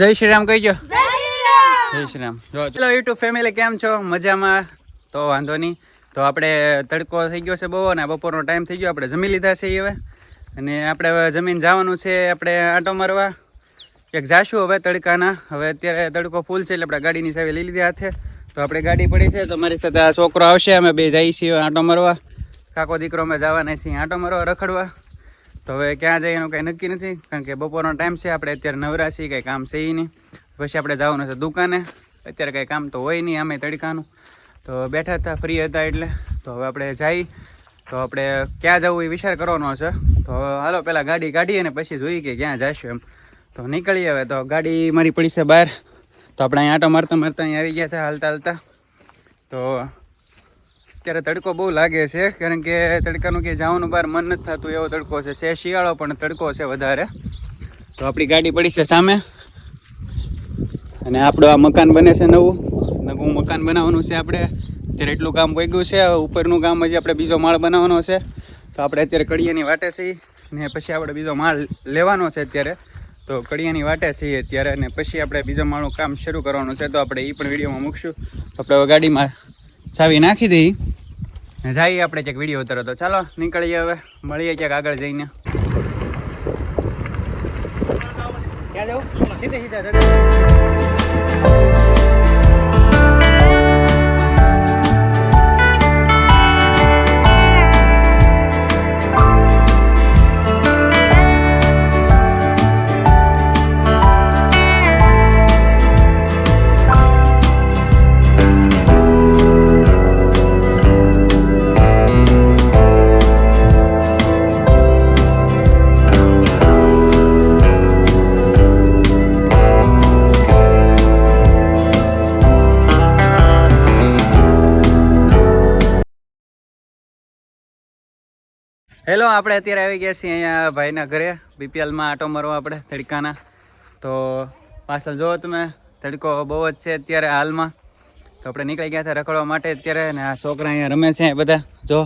જય શ્રી રામ કહીજો જય શ્રી રામ જય શ્રી રામ જો. ચલો યુટ્યુબ ફેમિલી કેમ છો? મજામાં? તો વાંધો નહીં. તો આપણે તડકો થઈ ગયો છે બહુ અને બપોરનો ટાઈમ થઈ ગયો. આપણે જમી લીધા છે હવે. અને આપણે હવે જમીન જવાનું છે. આપણે આંટો મારવા. એક જાશું હવે તડકાના. હવે અત્યારે તડકો ફૂલ છે એટલે આપણે ગાડીની સામે લઈ લીધી હાથે. તો આપણે ગાડી પડી છે. તો મારી સાથે આ છોકરો આવશે. અમે બે જઈએ છીએ આંટો મારવા. કાકો દીકરો અમે જવાના છીએ આંટો મારવા રખડવા. તો હવે ક્યાં જઈએ એનું કંઈ નક્કી નથી, કારણ કે બપોરનો ટાઈમ છે, આપણે અત્યારે નવરા છીએ કંઈ કામ છે નહીં. પછી આપણે જવાનું છે દુકાને, અત્યારે કંઈ કામ તો હોય નહીં આમે તડકાનું. તો બેઠા હતા, ફ્રી હતા એટલે. તો હવે આપણે જઈ, તો આપણે ક્યાં જવું એ વિચાર કરવાનો છે. તો હાલો પહેલાં ગાડી કાઢીએ ને પછી જોઈએ કે ક્યાં જઈશું એમ. તો નીકળીએ હવે, તો ગાડી મારી પડી છે બહાર. તો આપણે અહીં આંટો મારતા મારતા અહીં આવી ગયા હતા હાલતા હાલતા. તો અત્યારે તડકો બહુ લાગે છે, કારણ કે તડકાનું કે જવાનું બહાર મન નથી થતું એવો તડકો છે. છે શિયાળો પણ તડકો છે વધારે. તો આપણી ગાડી પડી છે સામે. અને આપણું આ મકાન બને છે નવું. નવું મકાન બનાવવાનું છે આપણે. અત્યારે એટલું કામ ગયું છે, ઉપરનું કામ હજી આપણે બીજો માળ બનાવવાનો છે. તો આપણે અત્યારે કડિયાની વાટે છીએ, ને પછી આપણે બીજો માળ લેવાનો છે અત્યારે. તો કડિયાની વાટે છીએ અત્યારે અને પછી આપણે બીજો માળનું કામ શરૂ કરવાનું છે. તો આપણે એ પણ વિડીયોમાં મૂકશું. આપણે ગાડીમાં ચાવી નાખી દઈ. ને જઈએ આપણે ક્યાંક વીડિયો ઉતરો તો ચાલો નીકળીએ હવે. મળીએ ક્યાંક આગળ જઈને. ક્યાં જવું? સીધે સીધા હેલો, આપણે અત્યારે આવી ગયા છીએ અહીંયા ભાઈના ઘરે બીપીએલમાં આટો મારવા આપણે તડકાના તો પાછળ જુઓ તમે તડકો બહુ જ છે અત્યારે હાલમાં. તો આપણે નીકળી ગયા હતા રખડવા માટે અત્યારે, ને આ છોકરા અહીંયા રમે છે બધા. જો,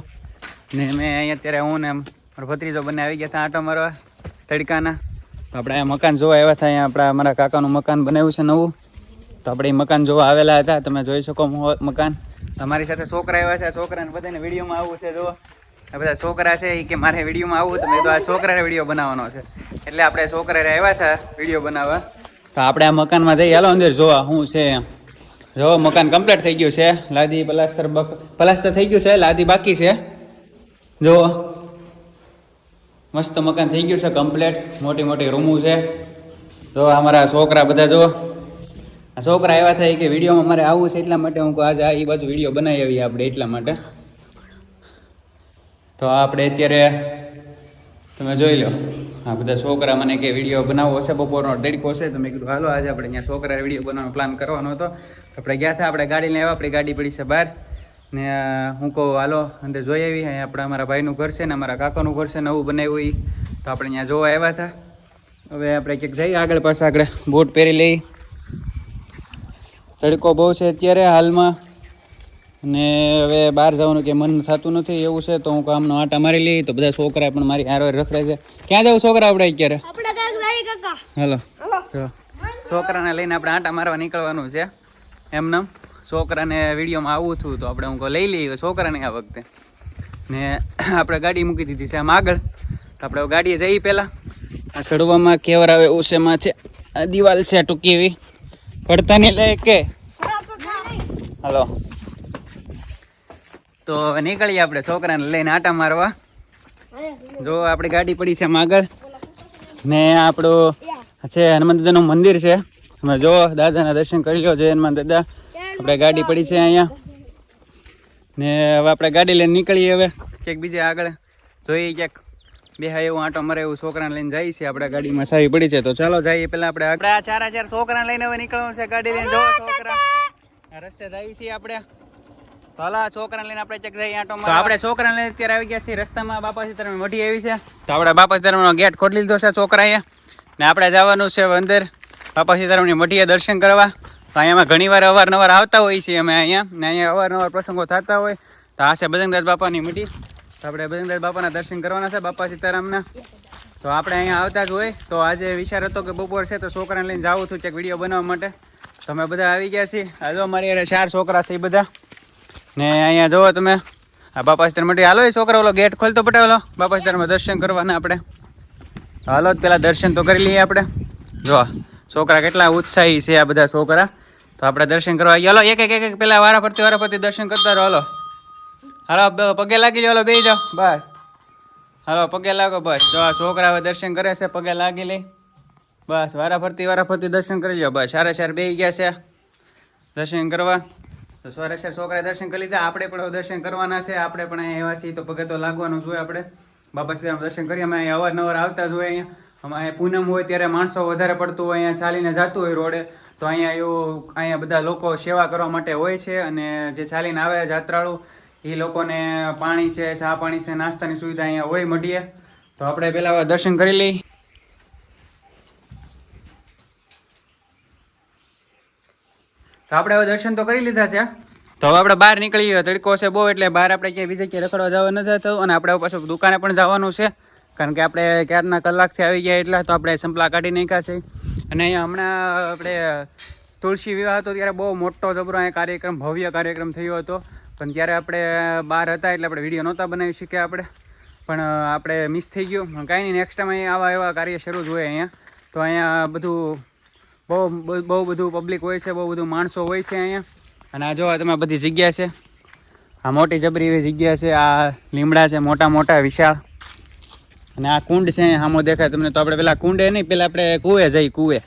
ને મેં અહીંયા અત્યારે હું ને મારો ભત્રીજો બંને આવી ગયા હતા આટો મારવા તડકાના તો આપણે અહીંયા મકાન જોવા આવ્યા હતા અહીંયા આપણા અમારા કાકાનું મકાન બનાવ્યું છે નવું. તો આપણે એ મકાન જોવા આવેલા હતા, તમે જોઈ શકો મકાન. તમારી સાથે છોકરા આવ્યા છે, છોકરાને બધાને વિડીયોમાં આવવું છે જો આ બધા છોકરા છે એ કે મારે વિડીયોમાં આવવું તો મેં તો આ છોકરાને વીડિયો બનાવવાનો છે. એટલે આપણે છોકરા આવ્યા હતા વીડિયો બનાવવા. તો આપણે આ મકાનમાં જઈએ. હાલો અંદર જોવા શું છે. જો, મકાન કમ્પ્લીટ થઈ ગયું છે. લાદી પ્લાસ્ટર બક પ્લાસ્ટર થઈ ગયું છે, લાદી બાકી છે. જો, મસ્ત મકાન થઈ ગયું છે કમ્પ્લીટ મોટી મોટી રૂમો છે. જો અમારા છોકરા બધા જો. છોકરા આવ્યા થાય કે વિડીયોમાં મારે આવવું છે એટલા માટે હું આજે આ બાજુ વીડિયો બનાવી આવીએ આપણે એટલા માટે. તો આપણે અત્યારે તમે જોઈ લો, આ બધા છોકરા મને કે વીડિયો બનાવવો હશે બપોરનો તડકો છે, તો મેં કીધું, હાલો, આજે આપણે અહીંયા છોકરા વીડિયો બનાવવાનો પ્લાન કરવાનો હતો. તો આપણે ગયા હતા, આપણે ગાડી લેવા આપણી ગાડી પડી છે બહાર. ને હું કહું, હાલો, અંદર જોઈ આવી, અહીંયા આપણે અમારા ભાઈનું ઘર છે ને અમારા કાકાનું ઘર છે, નવું બનાવ્યું એ તો આપણે અહીંયા જોવા આવ્યા હતા. હવે આપણે ક્યાંક જઈએ આગળ પાછા, આગળ બૂટ પહેરી લઈ તડકો બહુ છે અત્યારે હાલમાં. અને હવે બહાર જવાનું કે મન થતું નથી એવું છે તો હું કામનો આટા મારી લઈ તો બધા છોકરા પણ મારી હારો રખડે છે. ક્યાં જવું છોકરા આપણે અત્યારે? હાલો. છોકરાને લઈને આપણે આટા મારવા નીકળવાનું છે. એમનેમ છોકરાને વિડીયોમાં આવું હતું તો આપણે હું લઈ લઈએ છોકરાને આ વખતે. ને આપણે ગાડી મૂકી દીધી છે આમ આગળ. તો આપણે ગાડીએ જઈએ પહેલાં. આ સડવામાં કેવર આવે એવું છે છે. આ દિવાલ છે ટૂંકી એવી. પડતા નહીં લે કે. હલો. તો હવે નીકળીએ આપણે છોકરાને લઈને આટા મારવા. જો આપણી ગાડી પડી છે આગળ. ને આપણું છે હનુમાન દાદાનું મંદિર છે. તમે જો દાદાના દર્શન કરી લો જય હનુમાન દાદા. આપણે ગાડી પડી છે અહીંયા. ને હવે આપણે ગાડી લઈને નીકળીએ હવે. ક્યાંક બીજે આગળ. જોઈએ ક્યાંક બે હા એવું આંટો મરે એવું છોકરાને લઈને જઈએ છીએ આપણે ગાડીમાં સાવી પડી છે. તો ચાલો જઈએ પેલા આપણે આપણે ચાર ચાર છોકરાને લઈને હવે નીકળવાનું છે ગાડી લઈને. જો છોકરા. આ રસ્તે જઈએ છીએ આપણે. તો છોકરાને લઈને આપણે ચક જઈએ આંટો મારવા. આપણે છોકરાને લઈને અત્યારે આવી ગયા છીએ રસ્તામાં. બાપા સીતારામ મઢી આવી છે. તો આપણે બાપા સીતારામનો ગેટ ખોલી લીધો છે છોકરાએ. ને આપણે જવાનું છે અંદર. બાપા સીતારામની મઢીએ દર્શન કરવા. તો અહીંયામાં ઘણી વાર અવારનવાર આવતા હોઈએ છીએ અમે અહીંયા. ને અહીંયા અવારનવાર પ્રસંગો થતા હોય. તો આ છે બજરંગદાસ બાપાની મઢી તો આપણે બજરંગદાસ બાપાના દર્શન કરવાના છે બાપા સીતારામના. તો આપણે અહીંયા આવતા જ હોય. તો આજે વિચાર હતો કે બપોર છે તો છોકરાને લઈને જાવું છું ક્યાંક વીડિયો બનાવવા માટે. તો અમે બધા આવી ગયા છીએ. આ અમારી ચાર છોકરા છે એ બધા. ને અહીંયા જોવો તમે. આ બાપા સિત્તેર માટે હાલો છોકરા ઓલો ગેટ ખોલતો પટાવેલો. બાપા સિત્તેરમાં દર્શન કરવાના આપણે. હાલો જ પેલા દર્શન તો કરી લઈએ આપણે. જો છોકરા કેટલા ઉત્સાહી છે આ બધા છોકરા. તો આપણે દર્શન કરવા હાલો, એક એક એક પહેલાં વારા ફરતી વારા ફરતી દર્શન કરતા રહો. હાલો. હાલો પગે લાગી જાઓ હાલો બે જાઓ. બસ. હાલો, પગે લાગો, બસ. જો છોકરા હવે દર્શન કરે છે, પગે લાગી લઈ બસ વારા ફરતી વારા ફરતી દર્શન કરી લો બસ સારા સારા બે ગયા છે. દર્શન કરવા. તો સારા છોકરાએ દર્શન કરી લીધા. આપણે પણ દર્શન કરવાના છે. આપણે પણ અહીંયા એવા છીએ તો પગે તો લાગવાનું જોઈએ આપણે. બાબા શ્રી દર્શન કરીએ અમે અહીંયા અવારનવાર આવતા જ હોય અહીંયા. અમે પૂનમ હોય ત્યારે માણસો વધારે પડતું હોય, અહીંયા ચાલીને જતું હોય રોડે. તો અહીંયા એવું, અહીંયા બધા લોકો સેવા કરવા માટે હોય છે અને જે ચાલીને આવે જાત્રાળુ એ લોકોને પાણી છે, ચા પાણી છે, નાસ્તાની સુવિધા અહીંયા હોય મઢીએ. તો આપણે પહેલાં દર્શન કરી લઈએ. તો આપણે હવે દર્શન તો કરી લીધા છે. તો હવે આપણે બહાર નીકળી ગયા તડકો છે બહુ એટલે બહાર આપણે ક્યાંય બીજે ક્યાંય રખડવા જવા નથી થતું અને આપણે પાછું દુકાને પણ જવાનું છે. કારણ કે આપણે ક્યારના કલાકથી આવી ગયા એટલા, તો આપણે સંપલા કાઢી નાખ્યા છે. અને અહીંયા હમણાં આપણે તુલસી વિવાહ હતો, ત્યારે બહુ મોટો જબરો અહીંયા કાર્યક્રમ, ભવ્ય કાર્યક્રમ થયો હતો. પણ ત્યારે આપણે બહાર હતા એટલે આપણે વીડિયો નહોતા બનાવી શક્યા આપણે. પણ આપણે મિસ થઈ ગયું. કાંઈ નહીં નેક્સ્ટ ટાઈમ આવા એવા કાર્ય શરૂ જ હોય અહીંયા. તો અહીંયા બધું બહુ બહુ બધું પબ્લિક હોય છે, બહુ બધું માણસો હોય છે અહીંયા. અને આ જોવા તમે બધી જગ્યા છે. આ મોટી જબરી એવી જગ્યા છે, આ લીમડા છે, મોટા મોટા વિશાળ. અને આ કુંડ છે સામો દેખાય તમને તો આપણે પેલા કુંડે નહીં, પેલા આપણે કુએ જઈ કુએ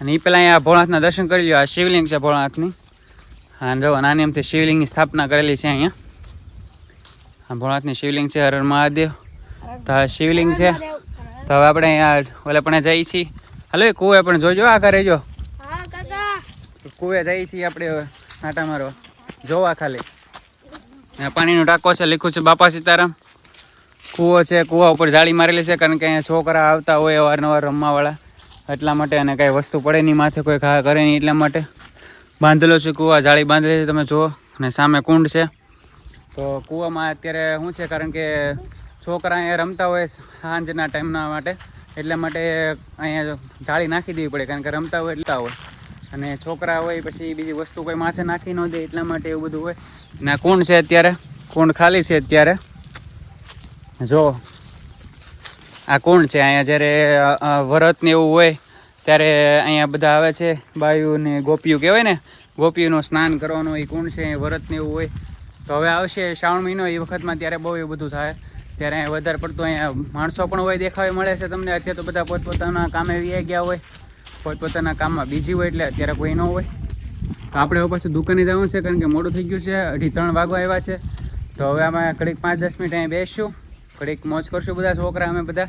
અને એ પેલા અહીંયા ભોળાનાથના દર્શન કરી લ્યો, આ શિવલિંગ છે ભોળાનાથની. હા જો નાની એમથી શિવલિંગની સ્થાપના કરેલી છે અહીંયા. આ ભોળાનાથની શિવલિંગ છે, હર મહાદેવ. તો શિવલિંગ છે. તો હવે આપણે અહીંયા ઓલે પણ જઈએ છીએ. હાલો કુવે કુએ પણ જોજો આ કરે જો. હા કાકા. કુએ જઈએ છીએ આપણે હવે આટા મારવા. જોવા ખાલી. પાણીનો ટાંકો છે લીખું છે બાપા સીતારામ. કૂવો છે કૂવા ઉપર જાળી મારેલી છે કારણ કે અહીંયા છોકરા આવતા હોય અવારનવાર રમવાવાળા. એટલા માટે અને કાંઈ વસ્તુ પડે નહીં માથે કોઈ ઘા કરે નહીં એટલા માટે. બાંધેલો છે કૂવા જાળી બાંધેલી છે તમે જુઓ. અને સામે કુંડ છે. તો કૂવામાં અત્યારે શું છે કારણ કે છોકરા અહીંયા રમતા હોય સાંજના ટાઈમના માટે, એટલા માટે અહીંયા જાળી નાખી દેવી પડે, કારણ કે રમતા હોય એટલા હોય. અને છોકરા હોય પછી બીજી વસ્તુ કોઈ માથે નાખી ન દે એટલા માટે એવું બધું હોય. ને કુંડ છે અત્યારે, કુંડ ખાલી છે અત્યારે. જો, આ કુંડ છે, અહીંયા જ્યારે વરત ને એવું હોય, ત્યારે અહીંયા બધા આવે છે, બાયું ને ગોપીયું કહેવાય ને, ગોપીઓનું સ્નાન કરવાનું એ કુંડ છે વરત ને એવું હોય. તો હવે આવશે શ્રાવણ મહિનો, એ વખતમાં ત્યારે બહુ એવું બધું થાય. ત્યારે વધારે પડતું અહીંયા માણસો પણ હોય, દેખાવે, મળે છે તમને. અત્યારે તો બધા પોતપોતાના કામે વ્યાઈ ગયા હોય. પોતપોતાના કામમાં બીજી હોય એટલે અત્યારે કોઈ ન હોય. તો આપણે હવે પાછું દુકાને જવાનું છે, કારણ કે મોડું થઈ ગયું છે. અઢી ત્રણ વાગવા આવ્યા છે. તો હવે અમે ઘડીક પાંચ દસ મિનિટ અહીંયા બેસશું. ઘડીક મોજ કરશું બધા છોકરા અમે બધા.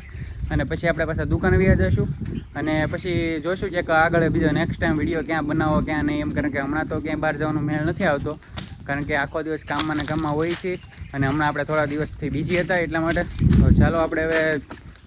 અને પછી આપણે પાછા દુકાન વ્યા જઈશું. અને પછી જોઈશું કે આગળ બીજો નેક્સ્ટ ટાઈમ વીડિયો ક્યાં બનાવો, ક્યાં નહીં. એમ કારણ કે હમણાં તો ક્યાંય બહાર જવાનો મેળ નથી આવતો. કારણ કે આખો દિવસ કામમાં ને કામમાં હોય છે. અને હમણાં આપણે થોડા દિવસથી બીજી હતા એટલા માટે. તો ચાલો આપણે હવે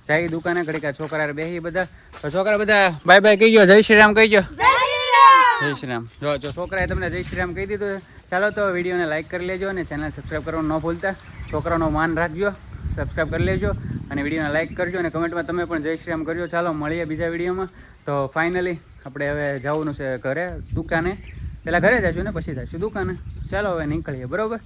જઈ દુકાને ઘડીકા છોકરા બેસી બધા. તો છોકરા બધા બાય બાય કહી ગયો જય શ્રી રામ કહી ગયો જય શ્રી રામ. જય શ્રી રામ. જો જો છોકરાએ તમને જય શ્રી રામ કહી દીધું. ચાલો તો વિડીયોને લાઈક કરી લેજો અને ચેનલ સબસ્ક્રાઈબ કરવાનું ન ભૂલતા. છોકરાનો માન રાખજો. સબસ્ક્રાઈબ કરી લેજો અને વિડીયોને લાઈક કરજો અને કમેન્ટમાં તમે પણ જય શ્રી રામ કરજો. ચાલો મળીએ બીજા વિડીયોમાં. તો ફાઇનલી આપણે હવે જવાનું છે ઘરે દુકાને. પહેલાં ઘરે જશું ને પછી જશું દુકાને. ચાલો હવે નીકળીએ બરોબર?